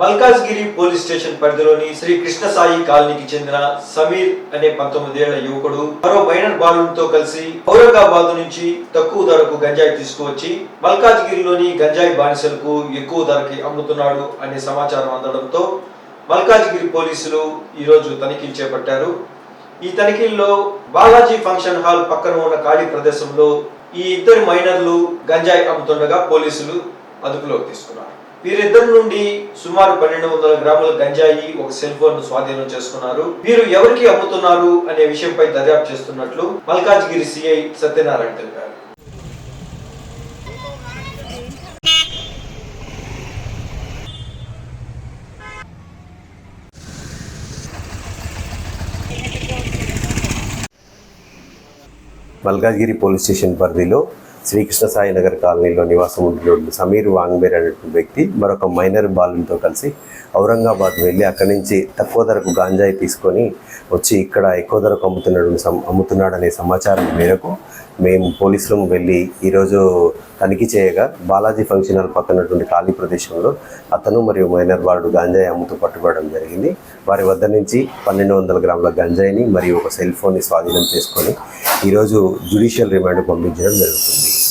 Malkajgiri police station పరిధిలోని శ్రీ కృష్ణ సాయి కాలనీకి చెందిన సమీర్ అనే పంతొమ్మిదేళ్ళ యువకుడు మరో మైనర్ బాలుడితో కలిసి ఔరంగాబాద్ నుంచి తక్కువ ధరకు గంజాయి తీసుకువచ్చి మల్కాజ్గిరిలోని గంజాయి బానిసలకు ఎక్కువ ధరకి అమ్ముతున్నాడు అనే సమాచారం అందడంతో మల్కాజ్గిరి పోలీసులు ఈరోజు తనిఖీలు చేపట్టారు. ఈ తనిఖీల్లో బాలాజీ ఫంక్షన్ హాల్ పక్కన ఉన్న ఖాళీ ప్రదేశంలో ఈ ఇద్దరు మైనర్లు గంజాయి అమ్ముతుండగా పోలీసులు అదుపులోకి తీసుకున్నారు. వీరిద్దరి నుండి సుమారు పన్నెండు వందల గ్రాముల గంజాయి ఒక సెల్ ఫోన్ స్వాధీనం చేసుకున్నారు. వీరు ఎవరికి అమ్ముతున్నారు అనే విషయంపై దర్యాప్తు చేస్తున్నట్లు మల్కాజ్గిరి సిఐ సత్యనారాయణ తెలిపారు. మల్కాజ్గిరి పోలీస్ స్టేషన్ పరిధిలో శ్రీకృష్ణ సాయి నగర్ కాలనీలో నివాసం ఉంటున్న సమీర్ వాంగ్బేర్ అనేటువంటి వ్యక్తి మరొక మైనర్ బాలునితో కలిసి ఔరంగాబాద్ వెళ్ళి అక్కడి నుంచి తక్కువ ధరకు గాంజాయి తీసుకొని వచ్చి ఇక్కడ ఎక్కువ ధరకు అమ్ముతున్నాడు అమ్ముతున్నాడనే సమాచారం మేరకు మేము పోలీసులం వెళ్ళి ఈరోజు తనిఖీ చేయగా బాలాజీ ఫంక్షన్ హాల్ పక్కనటువంటి ఖాళీ ప్రదేశంలో అతను మరియు మైనర్ వాడు గాంజాయి అమ్ముతూ పట్టుబడడం జరిగింది. వారి వద్ద నుంచి పన్నెండు వందల గ్రాముల గంజాయిని మరియు ఒక సెల్ ఫోన్ని స్వాధీనం చేసుకొని ఈరోజు జ్యుడిషియల్ రిమాండ్ పంపించడం జరుగుతుంది.